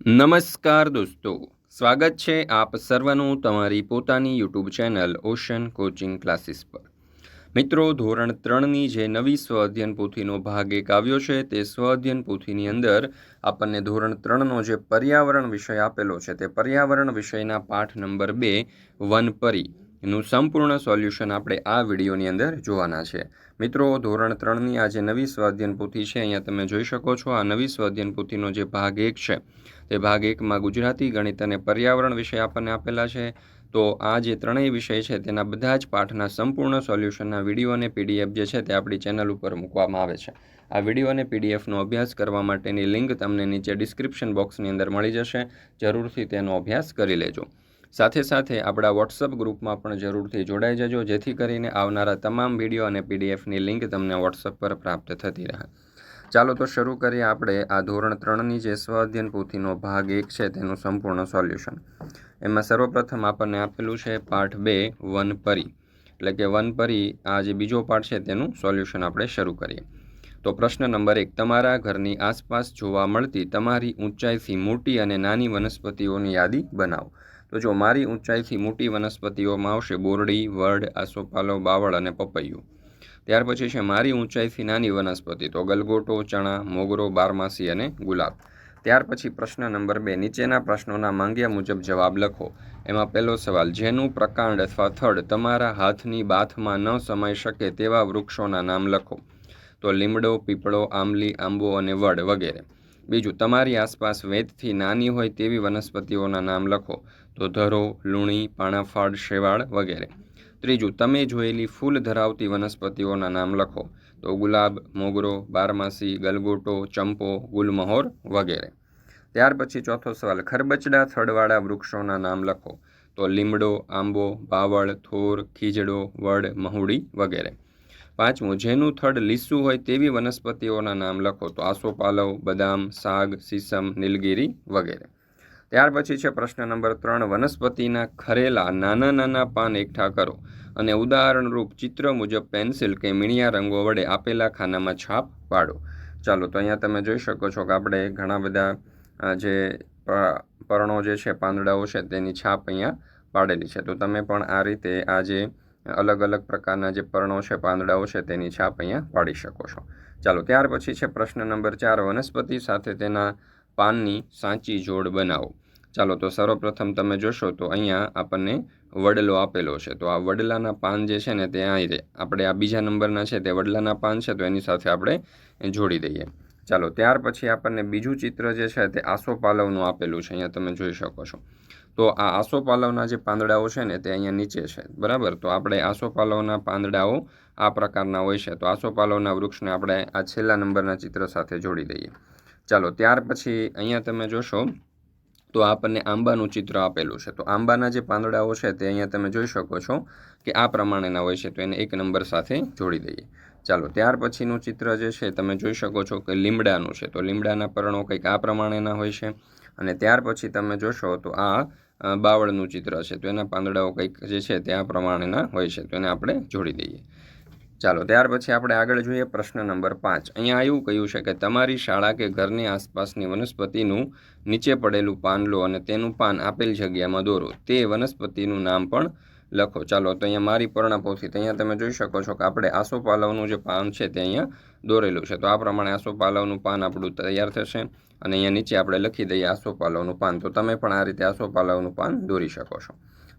નમસ્કાર દોસ્તો, સ્વાગત છે આપ સર્વનું તમારી પોતાની YouTube channel Ocean coaching classes પર. મિત્રો, ધોરણ ત્રણની જે નવી સ્વ અધ્યયન પોથીનો ભાગ એક આવ્યો છે, તે સ્વ અધ્યયન પોથીની અંદર આપણને ધોરણ ત્રણનો જે પર્યાવરણ વિષય આપેલો છે, તે પર્યાવરણ વિષયના પાઠ નંબર બે વનપરી એનું સંપૂર્ણ સોલ્યુશન આપણે આ વિડીયોની અંદર જોવાના છે. મિત્રો, ધોરણ ત્રણની આ જે નવી સ્વાધ્યન પોથી છે, અહીંયા તમે જોઈ શકો છો, આ નવી સ્વાધ્યન પોથીનો જે ભાગ એક છે તે ભાગ એકમાં ગુજરાતી ગણિત અને પર્યાવરણ વિષય આપણને આપેલા છે. તો આ જે ત્રણેય વિષય છે, તેના બધા જ પાઠના સંપૂર્ણ સોલ્યુશનના વીડિયો અને પીડીએફ જે છે, તે આપણી ચેનલ ઉપર મૂકવામાં આવે છે. આ વીડિયો અને પીડીએફનો અભ્યાસ કરવા માટેની લિંક તમને નીચે ડિસ્ક્રિપ્શન બોક્સની અંદર મળી જશે. જરૂરથી તેનો અભ્યાસ કરી લેજો. સાથે સાથે આપણા વોટ્સઅપ ગ્રુપમાં પણ જરૂરથી જોડાઈ જજો, જેથી કરીને આવનારા તમામ વીડિયો અને પીડીએફની લિંક તમને વોટ્સઅપ પર પ્રાપ્ત થતી રહે. ચાલો તો શરૂ કરીએ આપણે આ ધોરણ ત્રણની જે સ્વાધ્યન પોથીનો ભાગ એક છે તેનું સંપૂર્ણ સોલ્યુશન. એમાં સર્વપ્રથમ આપણને આપેલું છે પાઠ બે વનપરી એટલે કે વનપરી આ જે બીજો પાઠ છે તેનું સોલ્યુશન આપણે શરૂ કરીએ. તો પ્રશ્ન નંબર એક, તમારા ઘરની આસપાસ જોવા મળતી તમારી ઊંચાઈથી મોટી અને નાની વનસ્પતિઓની યાદી બનાવો. તો જો મારી ઊંચાઈથી મોટી વનસ્પતિઓમાં આવશે બોરડી, વડ, આસોપાલો, બાવળ અને પપૈયું. ત્યાર પછી છે મારી ઊંચાઈથી નાની વનસ્પતિ તો ગલગોટો ચણા, મોગરો, બારમાસી અને ગુલાબ. ત્યાર પછી પ્રશ્ન નંબર બે, નીચેના પ્રશ્નોના માંગ્યા મુજબ જવાબ લખો. એમાં પહેલો સવાલ, જેનું પ્રકાંડ અથવા થડ તમારા હાથની બાથમાં ન સમાઈ શકે તેવા વૃક્ષોના નામ લખો. તો લીમડો, પીપળો, આંબલી, આંબો અને વડ વગેરે. બીજું, તમારી આસપાસ વેતથી નાની હોય તેવી વનસ્પતિઓના નામ લખો. તો ધરો, લૂણી પાણાફાળ શેવાળ વગેરે. ત્રીજું, તમે જોયેલી ફૂલ ધરાવતી વનસ્પતિઓના નામ લખો. તો ગુલાબ, મોગરો, બારમાસી, ગલગોટો, ચંપો, ગુલમહોર વગેરે. ત્યાર પછી ચોથો સવાલ, ખરબચડા થડવાળા વૃક્ષોના નામ લખો. તો લીમડો, આંબો, બાવળ, થોર, ખીજડો, વડ, મહુડી વગેરે. પાંચમું, જેનું થડ લીસું હોય તેવી વનસ્પતિઓના નામ લખો. તો આસોપાલવ, બદામ, સાગ, સીસમ, નીલગીરી વગેરે. ત્યાર પછી છે પ્રશ્ન નંબર ત્રણ, વનસ્પતિના ખરેલા નાના નાના પાન એકઠા કરો અને ઉદાહરણરૂપ ચિત્ર મુજબ પેન્સિલ કે મીણિયા રંગો વડે આપેલા ખાનામાં છાપ પાડો. ચાલો, તો અહીંયા તમે જોઈ શકો છો કે આપણે ઘણા બધા જે પર્ણો જે છે, પાંદડાઓ છે, તેની છાપ અહીંયા પાડેલી છે. તો તમે પણ આ રીતે આ જે અલગ અલગ પ્રકારના જે પર્ણો છે, પાંદડાઓ છે, તેની છાપ અહીંયા પાડી શકો છો. ચાલો, ત્યાર પછી છે પ્રશ્ન નંબર ચાર, વનસ્પતિ સાથે તેના પાનની સાચી જોડ બનાવો. ચાલો તો સર્વપ્રથમ તમે જોશો તો અહીંયા આપણને વડલો આપેલો છે. તો આ વડલાના પાન જે છે ને તે અહીં આપણે આ બીજા નંબરના છે તે વડલાના પાન છે, તો એની સાથે આપણે જોડી દઈએ. ચાલો, ત્યાર પછી આપણને બીજું ચિત્ર જે છે તે આસોપાલવનું આપેલું છે, અહીંયા તમે જોઈ શકો છો. તો આ આસોપાલવના જે પાંદડાઓ છે ને તે અહીંયા નીચે છે, બરાબર? તો આપણે આસોપાલવના પાંદડાઓ આ પ્રકારના હોય છે. તો આસોપાલવના વૃક્ષને આપણે આ છેલ્લા નંબરના ચિત્ર સાથે જોડી દઈએ. ચાલો, ત્યાર પછી અહીંયા તમે જોશો, તો આપણને આંબાનું ચિત્ર આપેલું છે. તો આંબાના જે પાંદડાઓ છે, તે અહીંયા તમે જોઈ શકો છો કે આ પ્રમાણેના હોય છે, તો એને એક નંબર સાથે જોડી દઈએ. ચાલો, ત્યાર પછીનું ચિત્ર જે છે, તમે જોઈ શકો છો કે લીમડાનું છે. તો લીમડાના પર્ણો કંઈક આ પ્રમાણેના હોય છે. અને ત્યાર પછી તમે જોશો, તો આ બાવળનું ચિત્ર છે. તો એના પાંદડાઓ કંઈક જે છે, તે આ પ્રમાણેના હોય છે. તો એને આપણે જોડી દઈએ. ચાલો, ત્યાર પછી આપણે આગળ જોઈએ પ્રશ્ન નંબર પાંચ. અહીંયા એવું કહ્યું છે કે તમારી શાળા કે ઘરની આસપાસની વનસ્પતિનું નીચે પડેલું પાન લો અને તેનું પાન આપેલ જગ્યામાં દોરો. તે વનસ્પતિનું નામ પણ લખો. ચાલો, તો અહીંયા મારી પર્ણપોથી, તો અહીંયા તમે જોઈ શકો છો કે આપણે આસોપાલવનું જે પાન છે તે અહીંયા દોરેલું છે. તો આ પ્રમાણે આસોપાલવનું પાન આપણું તૈયાર થશે અને અહીંયા નીચે આપણે લખી દઈએ આસોપાલવનું પાન. તો તમે પણ આ રીતે આસોપાલવનું પાન દોરી શકો છો.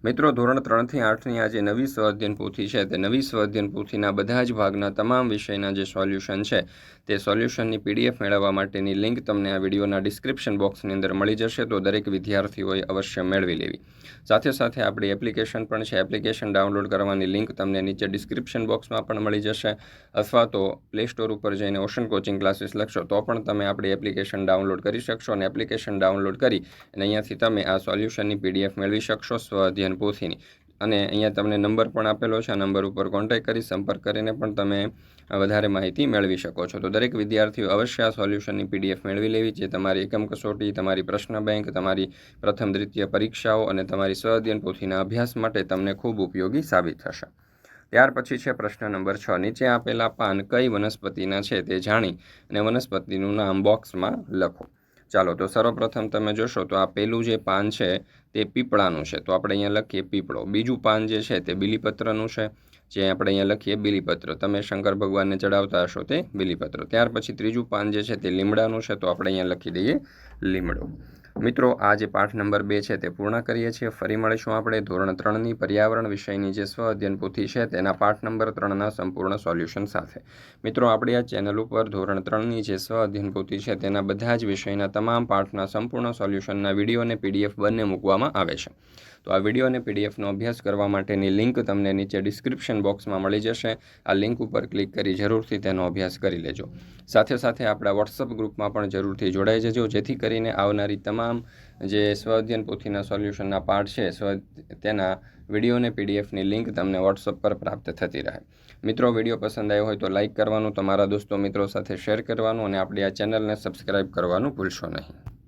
મિત્રો, ધોરણ ત્રણથી આઠની આ જે નવી સ્વઅધ્યયન પોથી છે. તે નવી સ્વઅધ્યયન પોથીના બધા જ ભાગના તમામ વિષયના જે સોલ્યુશન છે, તે સોલ્યુશનની પીડીએફ મેળવવા માટેની લિંક તમને આ વિડીયોના ડિસ્ક્રિપ્શન બોક્સની અંદર મળી જશે, તો દરેક વિદ્યાર્થીઓએ અવશ્ય મેળવી લેવી. સાથે સાથે આપણી એપ્લિકેશન પણ છે. એપ્લિકેશન ડાઉનલોડ કરવાની લિંક તમને નીચે ડિસ્ક્રિપ્શન બોક્સમાં પણ મળી જશે, અથવા તો પ્લે સ્ટોર ઉપર જઈને ઓશન કોચિંગ ક્લાસીસ લખશો, તો પણ તમે આપણી એપ્લિકેશન ડાઉનલોડ કરી શકશો અને એપ્લિકેશન ડાઉનલોડ કરી અને અહીંયાથી તમે આ સોલ્યુશનની પીડીએફ મેળવી શકશો સ્વ અધ્યયન પોથીની અને અહીંયા તમને નંબર પણ આપેલો છે, આ નંબર ઉપર કોન્ટેક્ટ કરી, સંપર્ક કરીને પણ તમે વધારે માહિતી મેળવી શકો છો. તો દરેક વિદ્યાર્થીઓ અવશ્ય આ સોલ્યુશનની પીડીએફ મેળવી લેવી છે તમારી એકમ કસોટી, તમારી પ્રશ્ન બેંક તમારી પ્રથમ દ્વિતીય પરીક્ષાઓ અને તમારી સ્વ અધ્યયન પોથીના અભ્યાસ માટે તમને ખૂબ ઉપયોગી સાબિત થશે. ત્યાર પછી છે પ્રશ્ન નંબર છ. નીચે આપેલા પાન કઈ વનસ્પતિના છે તે જાણી અને વનસ્પતિનું નામ બોક્સમાં લખો. ચાલો, તો સર્વપ્રથમ તમે જોશો તો આ પેલું જે પાન છે તે પીપળાનું છે. તો આપણે અહીંયા લખીએ પીપળો. બીજું પાન જે છે તે બીલીપત્રનું છે. જે આપણે અહીંયા લખીએ બીલીપત્ર. તમે શંકર ભગવાનને ચડાવતા હશો તે બીલીપત્ર. ત્યાર પછી ત્રીજું પાન જે છે તે લીમડાનું છે. તો આપણે અહીંયા લખી દઈએ લીમડો. મિત્રો, આ જે પાઠ નંબર બે છે તે પૂર્ણ કરીએ છીએ. ફરી મળીશું આપણે ધોરણ ત્રણની પર્યાવરણ વિષયની જે સ્વ અધ્યયન પોથી છે તેના પાઠ નંબર ત્રણના સંપૂર્ણ સોલ્યુશન સાથે. મિત્રો, આપણી આ ચેનલ ઉપર ધોરણ ત્રણની જે સ્વ અધ્યયન પોથી છે તેના બધા જ વિષયના તમામ પાઠના સંપૂર્ણ સોલ્યુશનના વીડિયો અને પીડીએફ બંને મૂકવામાં આવે છે. તો આ વીડિયો અને પીડીએફનો અભ્યાસ કરવા માટેની લિંક તમને નીચે ડિસ્ક્રિપ્શન બોક્સમાં મળી જશે. આ લિંક ઉપર ક્લિક કરી જરૂરથી તેનો અભ્યાસ કરી લેજો. સાથે સાથે આપણા વોટ્સઅપ ગ્રુપમાં પણ જરૂરથી જોડાઈ જજો, જેથી કરીને આવનારી તમામ જે સ્વઅધ્યયન પોથીના સોલ્યુશનના પાર્ટ છે સ્વ તેના વીડિયો અને પીડીએફની લિંક તમને વોટ્સઅપ પર પ્રાપ્ત થતી રહે. મિત્રો વીડિયો પસંદ આવ્યો હોય તો લાઇક કરવાનું, તમારા દોસ્તો મિત્રો સાથે શેર કરવાનું અને આપણી આ ચેનલને સબસ્ક્રાઇબ કરવાનું ભૂલશો નહીં.